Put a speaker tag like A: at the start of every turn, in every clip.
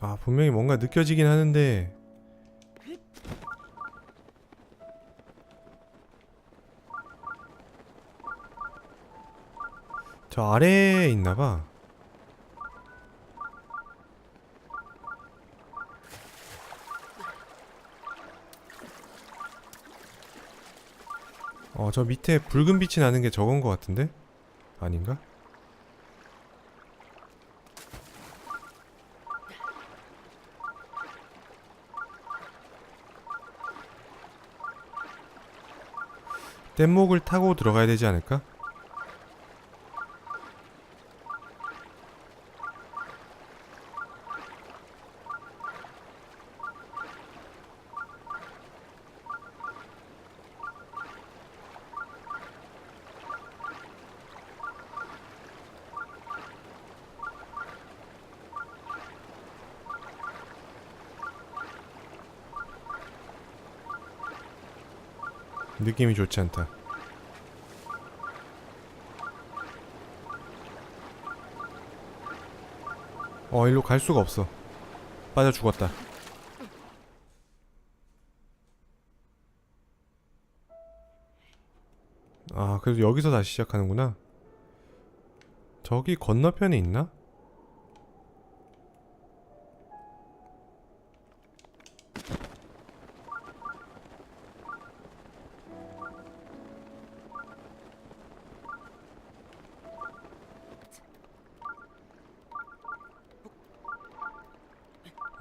A: 아 분명히 뭔가 느껴지긴 하는데 저 아래에 있나봐 어 저 밑에 붉은 빛이 나는 게 저건 것 같은데? 아닌가? 뗏목을 타고 들어가야 되지 않을까? 느낌이 좋지 않다. 어, 일로 갈 수가 없어. 빠져 죽었다. 아, 그래도 여기서 다시 시작하는구나. 저기 건너편에 있나?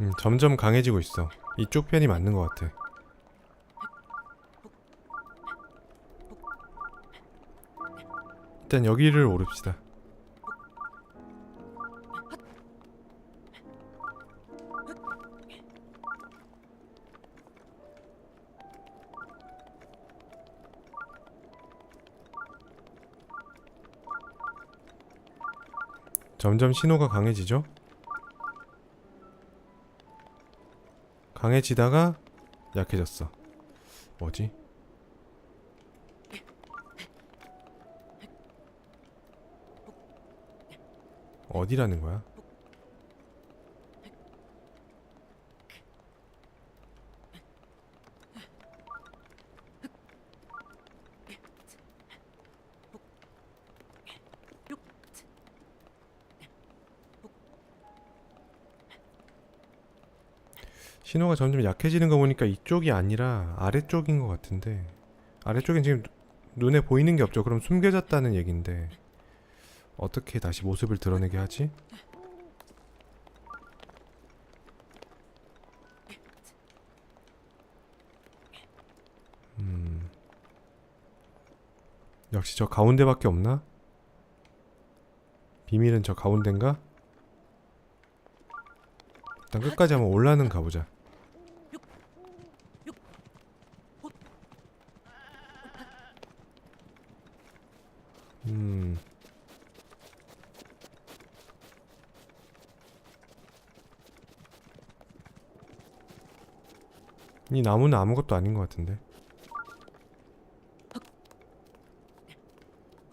A: 음, 점점 강해지고 있어. 이쪽 편이 맞는 것 같아. 일단 여기를 오릅시다. 점점 신호가 강해지죠? 강해지다가 약해졌어. 뭐지? 어디라는 거야? 신호가 점점 약해지는 거 보니까 이쪽이 아니라 아래쪽인 것 같은데 아래쪽엔 지금 누- 눈에 보이는 게 없죠. 그럼 숨겨졌다는 얘긴데 어떻게 다시 모습을 드러내게 하지? 음 역시 저 가운데밖에 없나? 비밀은 저 가운데인가? 일단 끝까지 한번 올라는 가보자. 음. 이 나무는 아무것도 아닌 것 같은데.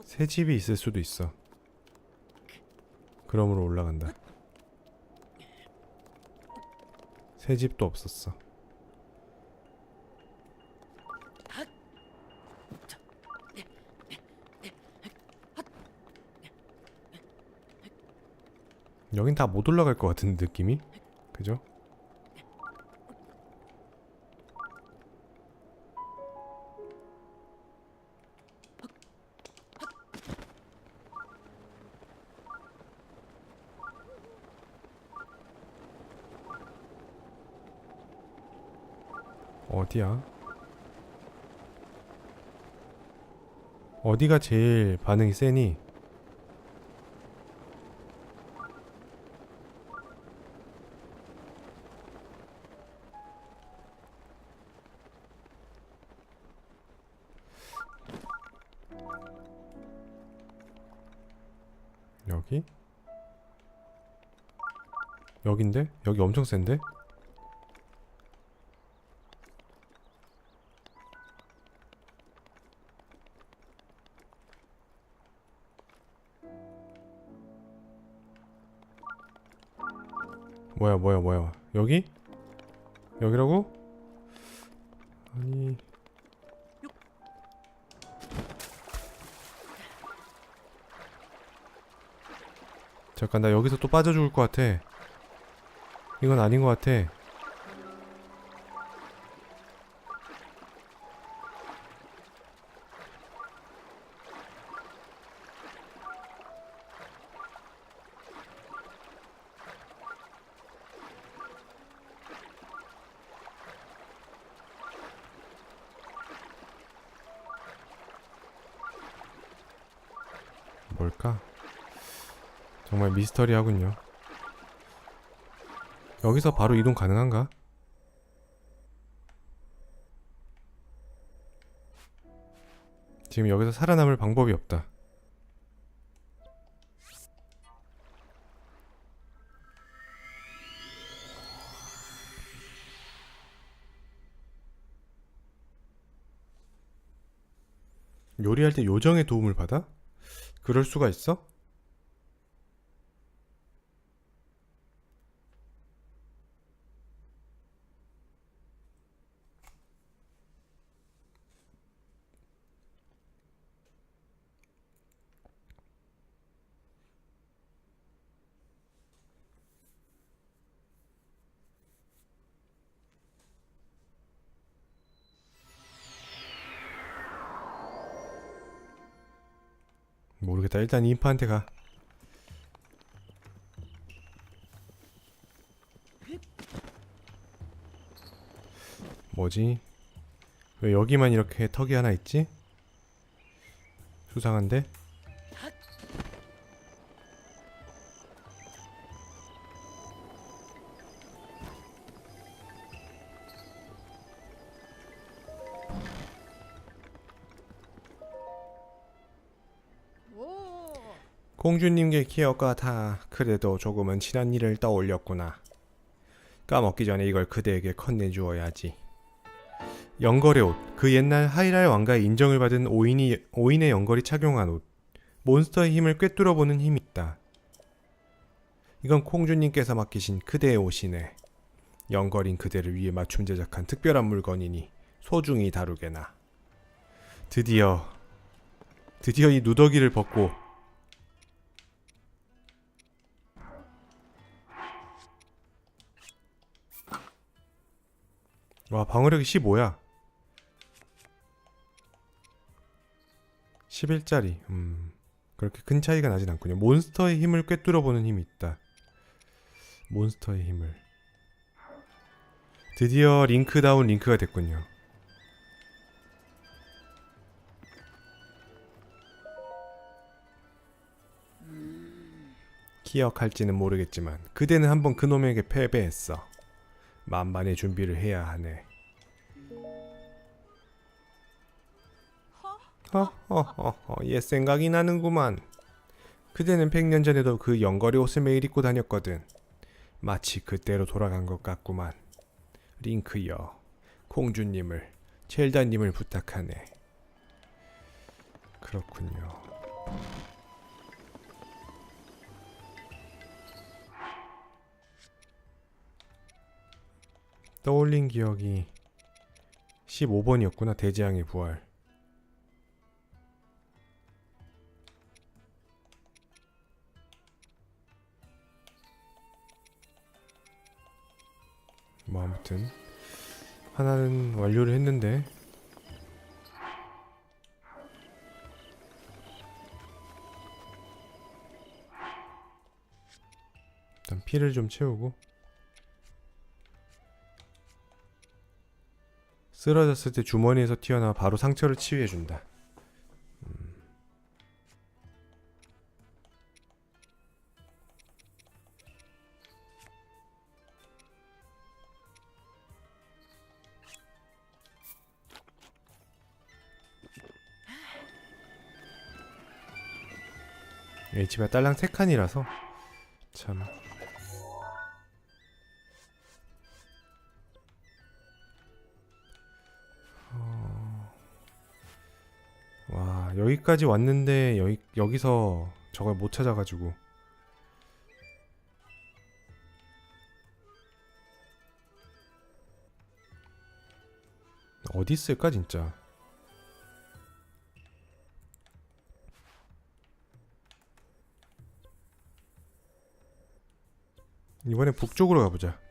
A: 새 집이 있을 수도 있어. 그러므로 올라간다. 새 집도 없었어. 여긴 다 못 올라갈 것 같은 느낌이? 그죠? 어디가 제일 반응이 세니? 여기? 여긴데? 여기 엄청 센데? 뭐야 뭐야 뭐야 여기? 여기라고? 아니 잠깐 나 여기서 또 빠져 죽을 것 같아 이건 아닌 것 같아 뭘까? 정말 미스터리하군요. 여기서 바로 이동 가능한가? 지금 여기서 살아남을 방법이 없다. 요리할 때 요정의 도움을 받아? 그럴 수가 있어? 모르겠다. 일단 인파한테 가. 뭐지? 왜 여기만 이렇게 턱이 하나 있지? 수상한데? 공주님께 기억과 다 그래도 조금은 지난 일을 떠올렸구나. 까먹기 전에 이걸 그대에게 건네주어야지. 연걸의 옷, 그 옛날 하이랄 왕가의 인정을 받은 오인이, 오인의 연걸이 착용한 옷. 몬스터의 힘을 꿰뚫어보는 힘이 있다. 이건 공주님께서 맡기신 그대의 옷이네. 연걸인 그대를 위해 맞춤 제작한 특별한 물건이니 소중히 다루게나. 드디어, 드디어 이 누더기를 벗고 와 방어력이 15야. 11짜리. 음 그렇게 큰 차이가 나진 않군요. 몬스터의 힘을 꿰뚫어보는 힘이 있다. 몬스터의 힘을. 드디어 링크다운 링크가 됐군요. 기억할지는 모르겠지만 그대는 한번 그놈에게 패배했어 만반의 준비를 해야 하네. 허허허허 옛 생각이 나는구만. 그대는 백년 전에도 그 연거리 옷을 매일 입고 다녔거든. 마치 그때로 돌아간 것 같구만. 링크여, 공주님을, 젤다님을 부탁하네. 그렇군요. 떠올린 기억이 15번이었구나. 대지양의 부활. 뭐 아무튼 하나는 완료를 했는데 일단 피를 좀 채우고 쓰러졌을 때 주머니에서 튀어나와 바로 상처를 치유해준다. 음. 이 집에 딸랑 세 칸이라서 참 여기까지 왔는데 여기, 여기서 저걸 못 찾아가지고. 어디 있을까 진짜? 이번에 북쪽으로 가보자.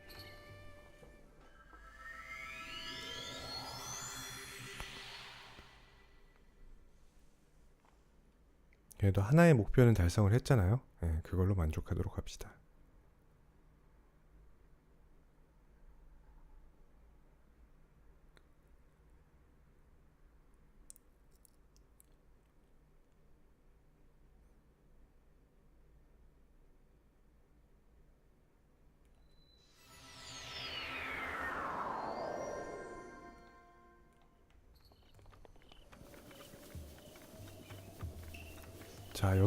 A: 그래도 하나의 목표는 달성을 했잖아요. 예, 그걸로 만족하도록 합시다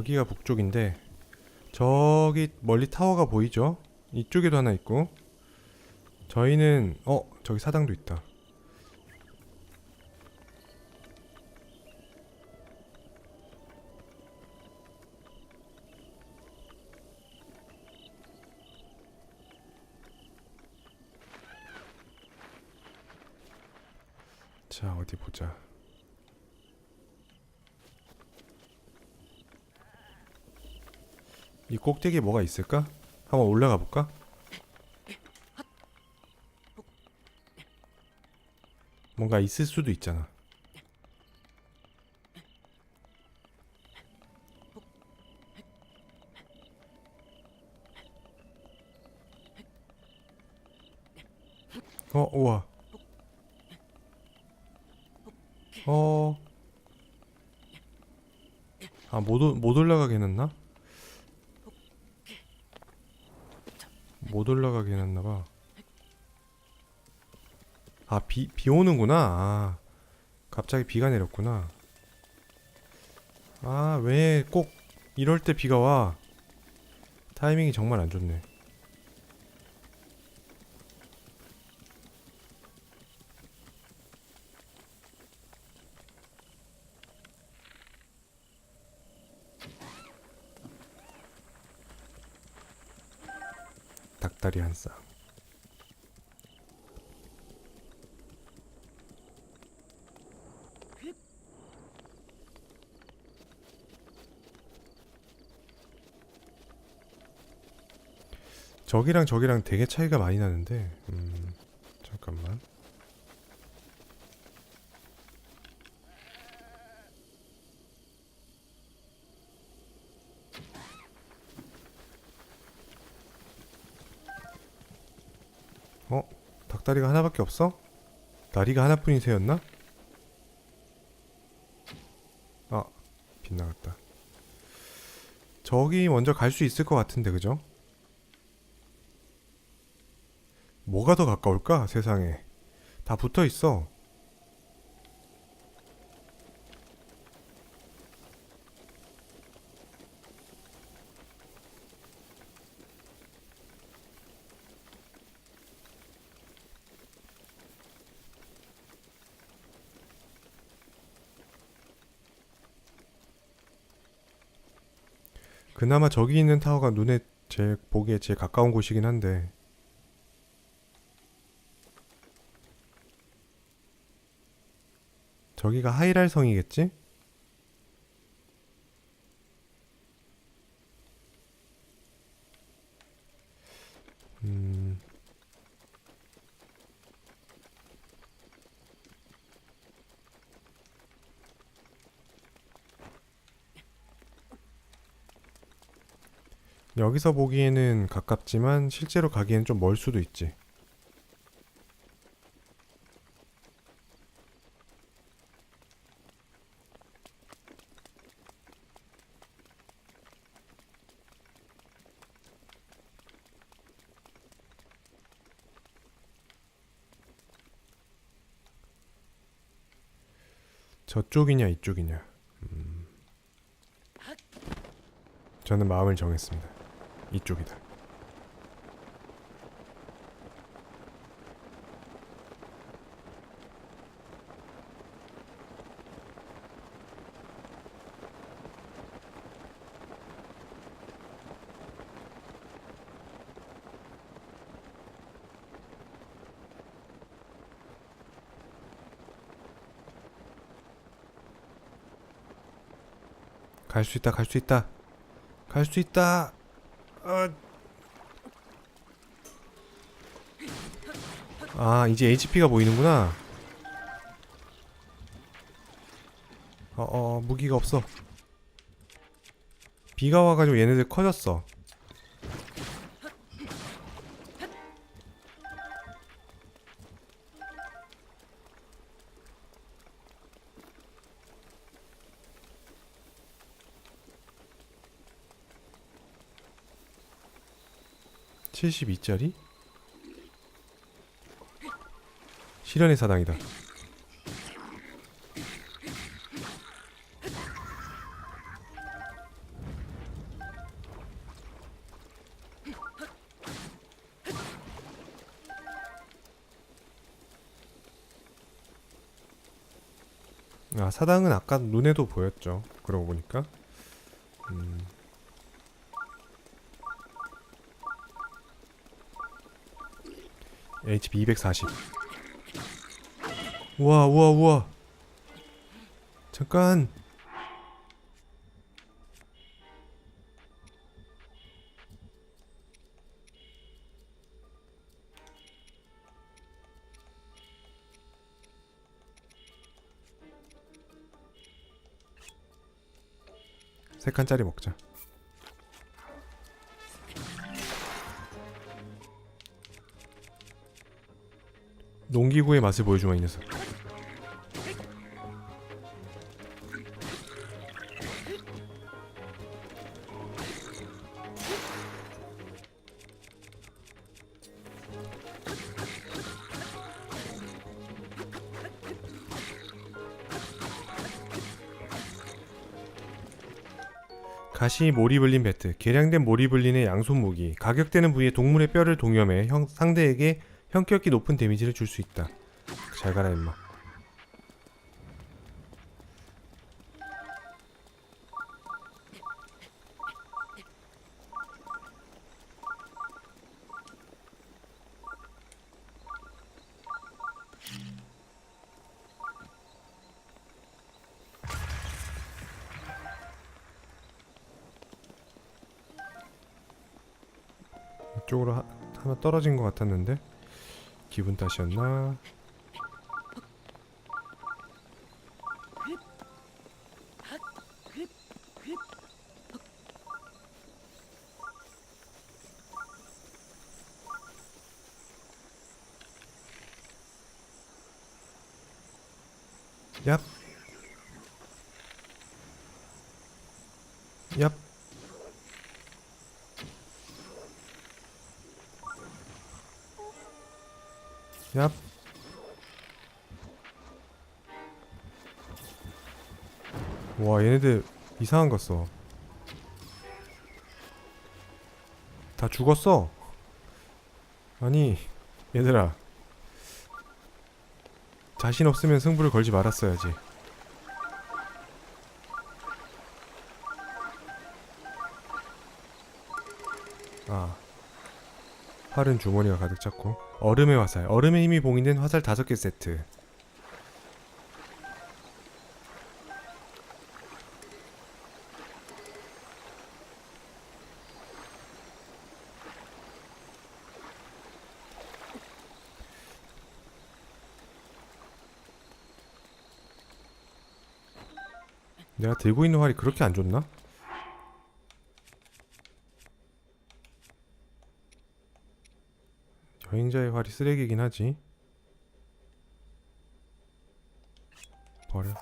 A: 여기가 북쪽인데 저기 멀리 타워가 보이죠? 이쪽에도 하나 있고 저희는 어 저기 사당도 있다 자 어디 보자 이 꼭대기에 뭐가 있을까? 한번 올라가 볼까? 뭔가 있을 수도 있잖아. 어, 우와. 어. 아, 못, 올- 못 올라가게 해놨나? 못 올라가게 해놨나봐. 아, 비, 비 오는구나. 아, 갑자기 비가 내렸구나. 아, 왜 꼭 이럴 때 비가 와? 타이밍이 정말 안 좋네. 닭다리 한 쌍. 저기랑 저기랑 되게 차이가 많이 나는데, 음, 잠깐만. 어? 닭다리가 하나밖에 없어? 다리가 하나뿐이세였나? 아, 빗나갔다. 저기 먼저 갈 수 있을 것 같은데, 그죠? 뭐가 더 가까울까? 세상에. 다 붙어 있어. 그나마 저기 있는 타워가 눈에 제일 보기에 제일 가까운 곳이긴 한데 저기가 하이랄 성이겠지? 여기서 보기에는 가깝지만 실제로 가기엔 좀 멀 수도 있지. 저쪽이냐 이쪽이냐. 음. 저는 마음을 정했습니다. 이쪽이다. 갈 수 있다 갈 수 있다 갈 수 있다 아. 아 이제 HP가 보이는구나. 어어 무기가 없어. 비가 와가지고 얘네들 커졌어 (72짜리) 실현의 사당이다. 아 사당은 아까 눈에도 보였죠. 그러고 보니까. 음. HP 240 우와 우와 우와. 잠깐. 세 칸짜리 먹자 농기구의 맛을 보여주마 이 녀석. 가시 모리블린 배트 개량된 모리블린의 양손 무기 가격대는 부위에 동물의 뼈를 동염해 형, 상대에게 형격이 높은 데미지를 줄 수 있다. 잘 가라 임마. 이쪽으로 하, 하나 떨어진 것 같았는데 기분 탓이었나? 이상한 거 써. 다 죽었어. 아니 얘들아 자신 없으면 승부를 걸지 말았어야지. 아 활은 주머니가 가득 찼고 얼음의 화살 얼음의 힘이 봉인된 화살 5개 세트 들고 있는 활이 그렇게 안 좋나? 여행자의 활이 쓰레기긴 하지. 버려.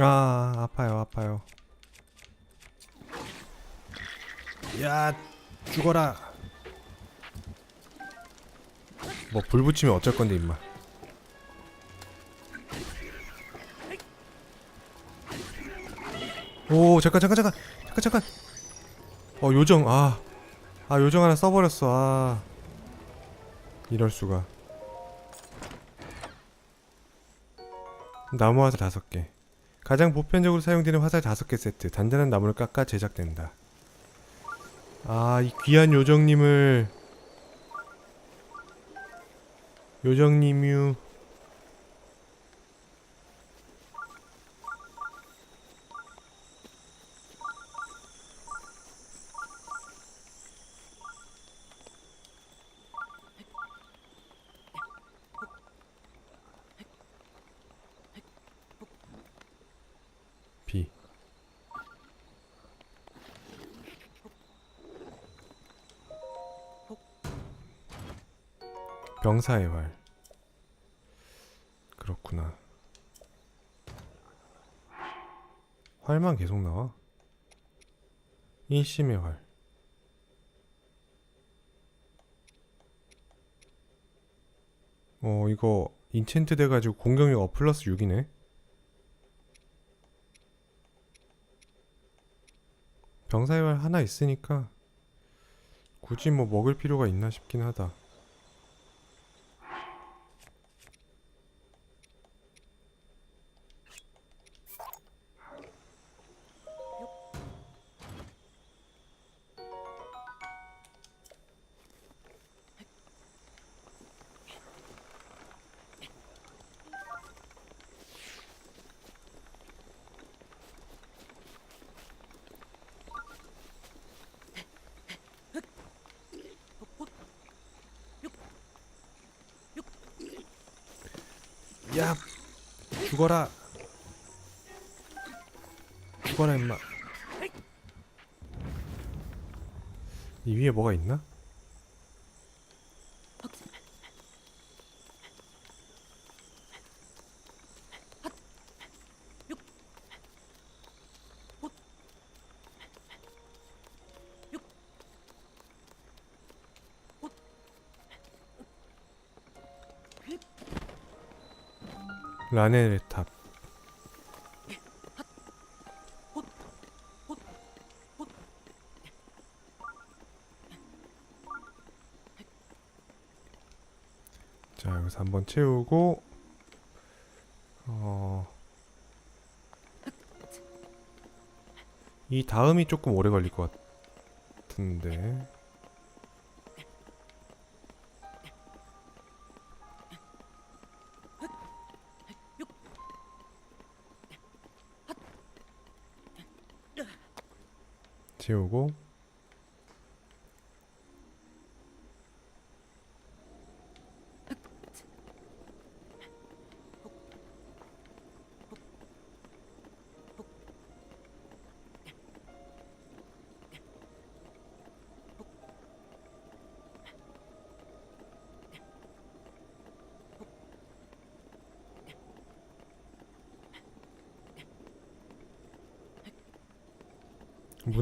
A: 아 아파요 아파요. 야 죽어라. 뭐 불 붙이면 어쩔 건데 임마. 오 잠깐 잠깐 잠깐 잠깐 잠깐. 어 요정 아아 아, 요정 하나 써버렸어 아. 이럴 수가. 나무 화살 다섯 개. 가장 보편적으로 사용되는 화살 다섯 개 세트 단단한 나무를 깎아 제작된다. 아 이 귀한 요정님을 요정님유 병사의 활. 그렇구나. 활만 계속 나와? 일심의 활. 어 이거 인챈트 돼가지고 공격력 어 플러스 6이네? 병사의 활 하나 있으니까 굳이 뭐 먹을 필요가 있나 싶긴 하다 죽어라 죽어라 임마 이 위에 뭐가 있나? 라넬의 탑. 자 여기서 한번 채우고 어... 이 다음이 조금 오래 걸릴 것 같은데 채우고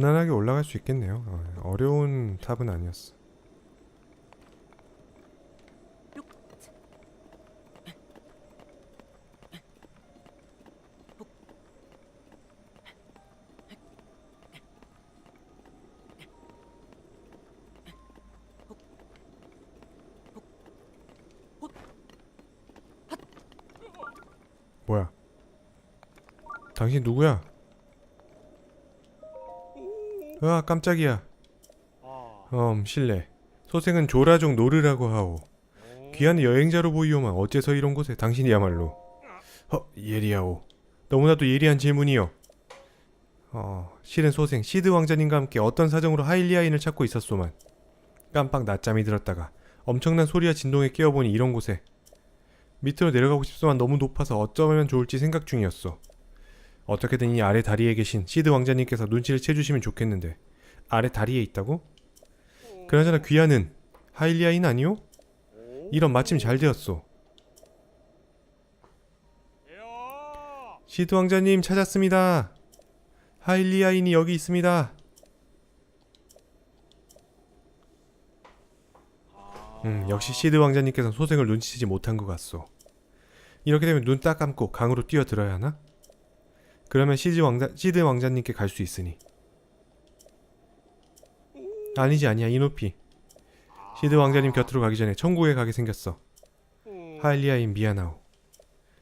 A: 무난하게 올라갈 수 있겠네요. 어, 어려운 탑은 아니었어. 뭐야? 당신 누구야? 아 깜짝이야. 음 실례. 소생은 조라종 노르라고 하오. 귀한 여행자로 보이오만 어째서 이런 곳에 당신이야말로. 허 예리하오. 너무나도 예리한 질문이요. 어 실은 소생 시드 왕자님과 함께 어떤 사정으로 하일리아인을 찾고 있었소만. 깜빡 낮잠이 들었다가 엄청난 소리와 진동에 깨어보니 이런 곳에 밑으로 내려가고 싶소만 너무 높아서 어쩌면 좋을지 생각 중이었어. 어떻게든 이 아래 다리에 계신 시드 왕자님께서 눈치를 채주시면 좋겠는데 아래 다리에 있다고? 그나저나 귀하는 하일리아인 아니오? 이런 마침 잘 되었소. 시드 왕자님 찾았습니다. 하일리아인이 여기 있습니다. 음, 역시 시드 왕자님께서 소생을 눈치채지 못한 것 같소. 이렇게 되면 눈 딱 감고 강으로 뛰어들어야 하나? 그러면 시즈 왕자 시드 왕자님께 갈 수 있으니. 아니지 아니야 이노피. 시드 왕자님 곁으로 가기 전에 천국에 가게 생겼어. 하일리아인 미안하오.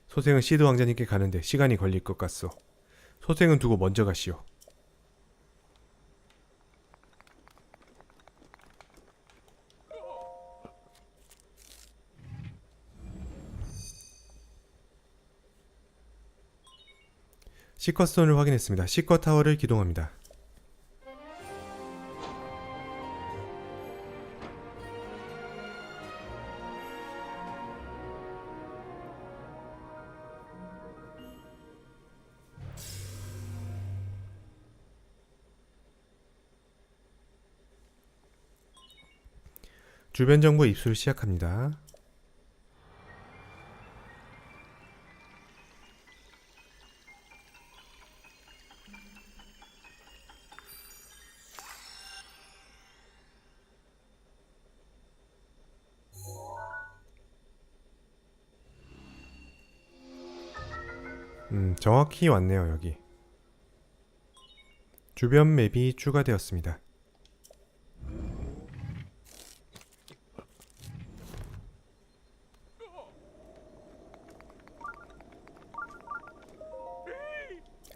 A: 소생은 시드 왕자님께 가는데 시간이 걸릴 것 같소. 소생은 두고 먼저 가시오. 시커스톤을 확인했습니다. 시커 타워를 기동합니다. 주변 정보 입수를 시작합니다. 정확히 왔네요, 여기. 주변 맵이 추가되었습니다.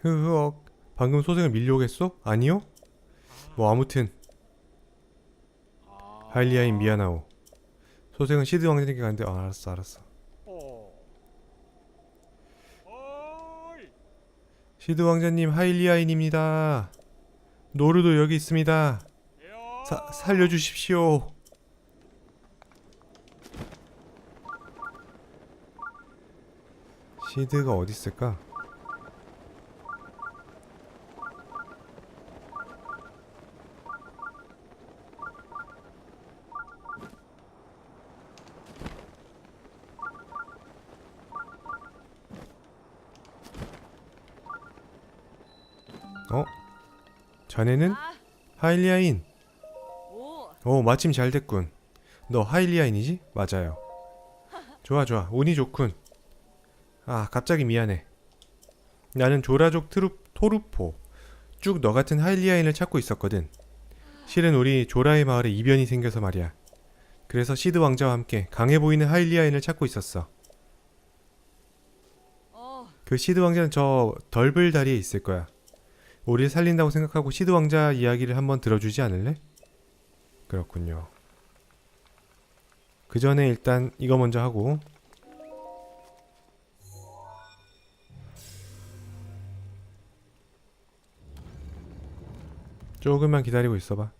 A: 흐흐억. 방금 소생을 밀려오겠어? 아니요? 뭐 아무튼 하일리아인 미안하오. 소생은 시드 왕자님께 가는데 아, 알았어 알았어. 시드 왕자님 하일리아인입니다. 노르도 여기 있습니다. 사, 살려주십시오. 시드가 어디 있을까? 자네는
B: 아,
A: 하일리아인.
B: 오,
A: 오, 마침 잘 됐군. 너 하일리아인이지? 맞아요. 좋아, 좋아. 운이 좋군. 아, 갑자기 미안해. 나는 조라족 트루, 토르포. 쭉 너 같은 하일리아인을 찾고 있었거든. 실은 우리 조라의 마을에 이변이 생겨서 말이야. 그래서 시드 왕자와 함께 강해 보이는 하일리아인을 찾고 있었어.
B: 어,
A: 그 시드 왕자는 저 덜블 다리에 있을 거야. 우리를 살린다고 생각하고 시드 왕자 이야기를 한번 들어주지 않을래? 그렇군요. 그 전에 일단 이거 먼저 하고 조금만 기다리고 있어봐.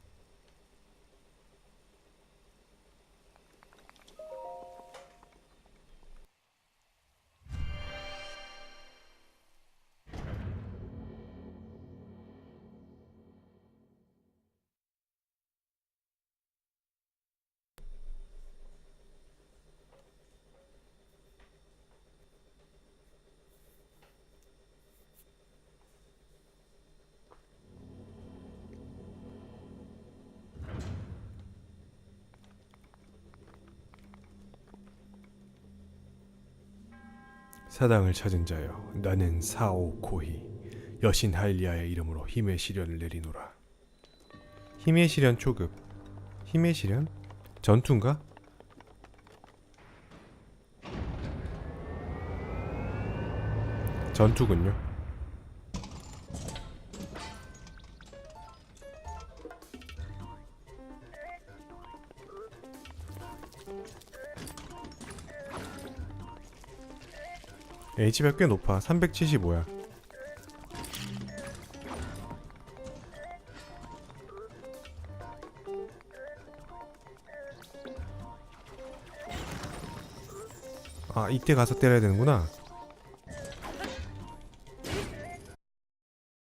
A: 사당을 찾은 자여 나는 사오코히 여신 하일리아의 이름으로 힘의 시련을 내리노라 힘의 시련 초급 힘의 시련? 전투인가? 전투군요 H가 꽤 높아. 375야. 아 이때 가서 때려야 되는구나